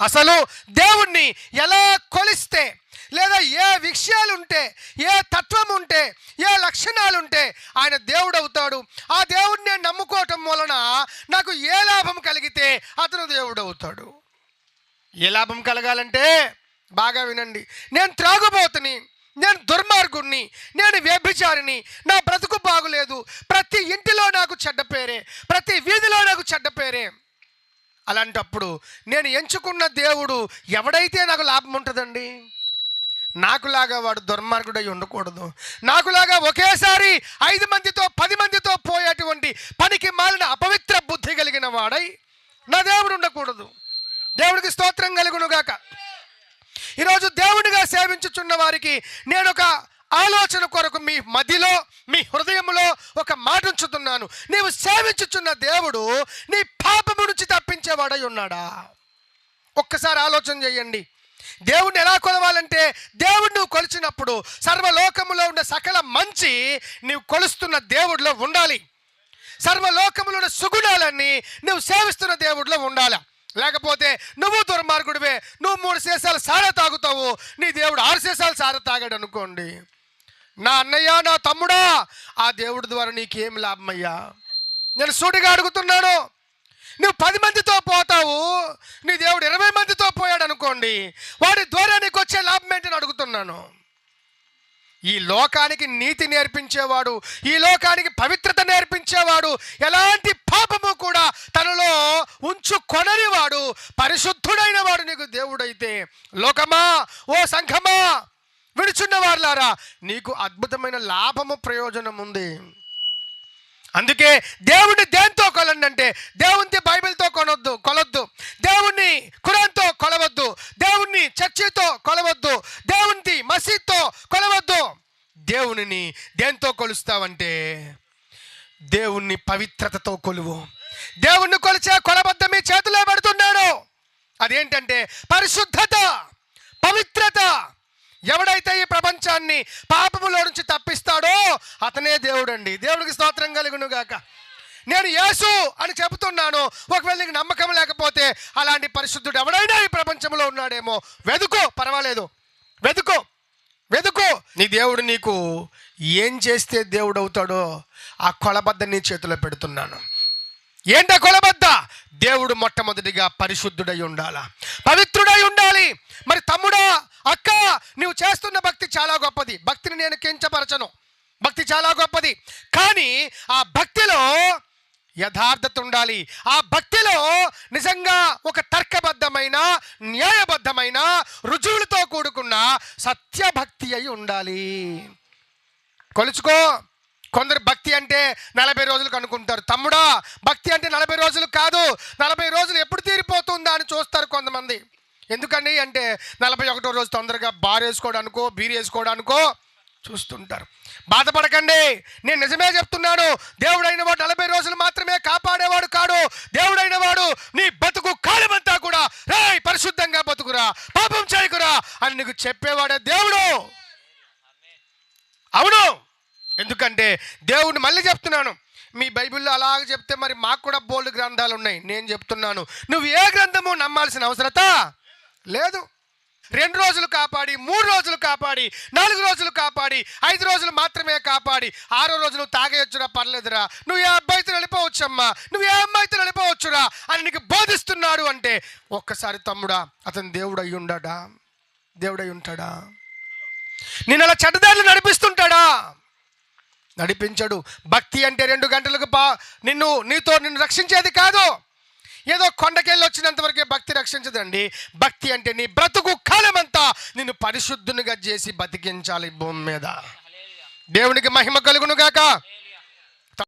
అసలు దేవుణ్ణి ఎలా కొలిస్తే లేదా ఏ విషయాలు ఉంటే ఏ తత్వం ఉంటే ఏ లక్షణాలు ఉంటే ఆయన దేవుడు అవుతాడు ఆ దేవుడిని నమ్ముకోవటం వలన నాకు ఏ లాభం కలిగితే అతను దేవుడు అవుతాడు ఏ లాభం కలగాలంటే బాగా వినండి. నేను త్రాగుబోతుని నేను దుర్మార్గుణ్ణి నేను వ్యభిచారిని నా బ్రతుకు బాగులేదు. ప్రతి ఇంటిలో నాకు చెడ్డ పేరే ప్రతి వీధిలో నాకు చెడ్డ పేరే. అలాంటప్పుడు నేను ఎంచుకున్న దేవుడు ఎవడైతే నాకు లాభం ఉంటుందండి? నాకులాగా వాడు దుర్మార్గుడై ఉండకూడదు. నాకులాగా ఒకేసారి ఐదు మందితో పది మందితో పోయేటువంటి పనికి మాలిన అపవిత్ర బుద్ధి కలిగిన వాడై నా దేవుడు ఉండకూడదు. దేవుడికి స్తోత్రం కలుగునుగాక. ఈరోజు దేవుడిగా సేవించుచున్న వారికి నేను ఒక ఆలోచన కొరకు మీ మదిలో మీ హృదయంలో ఒక మాట ఉంచుతున్నాను నీవు సేవించుచున్న దేవుడు నీ పాపము నుంచి కొలిచేవాడై ఉన్నాడా? ఒక్కసారి ఆలోచన చేయండి. దేవుణ్ణి ఎలా కొలవాలంటే దేవుడు నువ్వు కొలిచినప్పుడు సర్వలోకములో ఉన్న సకల మంచి నీవు కొలుస్తున్న దేవుడిలో ఉండాలి. సర్వలోకములో ఉన్న సుగుణాలన్నీ నువ్వు సేవిస్తున్న దేవుడిలో ఉండాలి. లేకపోతే నువ్వు దుర్మార్గుడివే నువ్వు మూడు సీసాలు సార తాగుతావు నీ దేవుడు ఆరు శేషాలు సార తాగాడు అనుకోండి. నా అన్నయ్య నా తమ్ముడా ఆ దేవుడి ద్వారా నీకేం లాభమయ్యా? నేను సూటిగా అడుగుతున్నాను. నువ్వు పది మందితో పోతావు. నీ దేవుడు ఇరవై మందితో పోయాడు అనుకోండి. వాడి ద్వారా నీకు వచ్చే లాభం ఏంటని అడుగుతున్నాను. ఈ లోకానికి నీతి నేర్పించేవాడు ఈ లోకానికి పవిత్రత నేర్పించేవాడు ఎలాంటి పాపము కూడా తనలో ఉంచుకొననివాడు పరిశుద్ధుడైన వాడు నీకు దేవుడైతే. లోకమా? ఓ సంఘమా? విడుచున్న నీకు అద్భుతమైన లాభము ప్రయోజనం ఉంది అందుకే దేవుడిని దేంతో కొలండి అంటే దేవుని బైబిల్తో కొనొద్దు కొలొద్దు దేవుణ్ణి ఖురాన్తో కొలవద్దు దేవుణ్ణి చర్చితో కొలవద్దు దేవుని కొలవద్దు దేవునిని దేంతో కొలుస్తావంటే దేవుణ్ణి పవిత్రతతో కొలువు. దేవుణ్ణి కొలిచే కొలబద్ద మీ చేతిలో పెడుతున్నాడు. అదేంటంటే పరిశుద్ధత పవిత్రత. ఎవడైతే ఈ ప్రపంచాన్ని పాపములో నుంచి తప్పిస్తాడో అతనే దేవుడండి. దేవుడికి స్తోత్రం కలుగును గాక నేను యేసు అని చెబుతున్నాను. ఒకవేళ నీకు నమ్మకం లేకపోతే అలాంటి పరిశుద్ధుడు ఎవడైనా ఈ ప్రపంచంలో ఉన్నాడేమో. వెదుకో పర్వాలేదు. నీ దేవుడు నీకు ఏం చేస్తే దేవుడు అవుతాడో ఆ కొలబద్ద నీ చేతిలో పెడుతున్నాను. ఏంట కొలబద్ద? దేవుడు మొట్టమొదటిగా పరిశుద్ధుడై ఉండాలా? పవిత్రుడై ఉండాలి. మరి తమ్ముడా అక్క నువ్వు చేస్తున్న భక్తి చాలా గొప్పది. భక్తిని నేను కించపరచను. భక్తి చాలా గొప్పది. కానీ ఆ భక్తిలో యథార్థత ఉండాలి. ఆ భక్తిలో నిజంగా ఒక తర్కబద్ధమైన న్యాయబద్ధమైన రుజువులతో కూడుకున్న సత్యభక్తి అయి ఉండాలి. కొలుచుకో. కొందరు భక్తి అంటే నలభై రోజులకు అనుకుంటారు తమ్ముడా భక్తి అంటే నలభై రోజులు కాదు. నలభై రోజులు ఎప్పుడు తీరిపోతుందా అని చూస్తారు కొంతమంది. ఎందుకండి అంటే నలభై ఒకటో రోజు తొందరగా బార్ వేసుకోవడానికో బీర్ వేసుకోవడానికో చూస్తుంటారు. బాధపడకండి. నేను నిజమే చెప్తున్నాను. దేవుడైన వాడు నలభై రోజులు మాత్రమే కాపాడేవాడు కాడు దేవుడైన వాడు నీ బతుకు కాలమంతా కూడా రేయ్ పరిశుద్ధంగా బతుకురా పాపం చేయకురా అని నీకు చెప్పేవాడే దేవుడు అవును ఎందుకంటే దేవుని మళ్ళీ చెప్తున్నాను. మీ బైబిల్లో అలాగ చెప్తే మరి మాకు కూడా బోల్డ్ గ్రంథాలు ఉన్నాయి. నేను చెప్తున్నాను. నువ్వు ఏ గ్రంథము నమ్మాల్సిన అవసరత? లేదు. రెండు రోజులు కాపాడి మూడు రోజులు కాపాడి నాలుగు రోజులు కాపాడి ఐదు రోజులు మాత్రమే కాపాడి ఆరో రోజు నువ్వు తాగేయొచ్చురా పర్లేదురా. నువ్వు ఏ అబ్బాయితో వెళ్ళిపోవచ్చమ్మా నువ్వు ఏ అమ్మాయితో వెళ్ళిపోవచ్చురా అని నీకు బోధిస్తున్నాడు అంటే ఒక్కసారి తమ్ముడా అతను దేవుడు అయి ఉండడా? దేవుడై ఉంటాడా? నేను అలా చెడ్డదారులు నడిపిస్తుంటాడా? నడిపించడు. భక్తి అంటే రెండు గంటలకు పా నిన్ను నీతో నిన్ను రక్షించేది కాదు. ఏదో కొండకెళ్ళి వచ్చినంత వరకే భక్తి రక్షించదండి. భక్తి అంటే నీ బ్రతుకు కాలమంతా నిన్ను పరిశుద్ధునిగా చేసి బతికించాలి భూమి మీద. దేవునికి మహిమ కలుగును గాక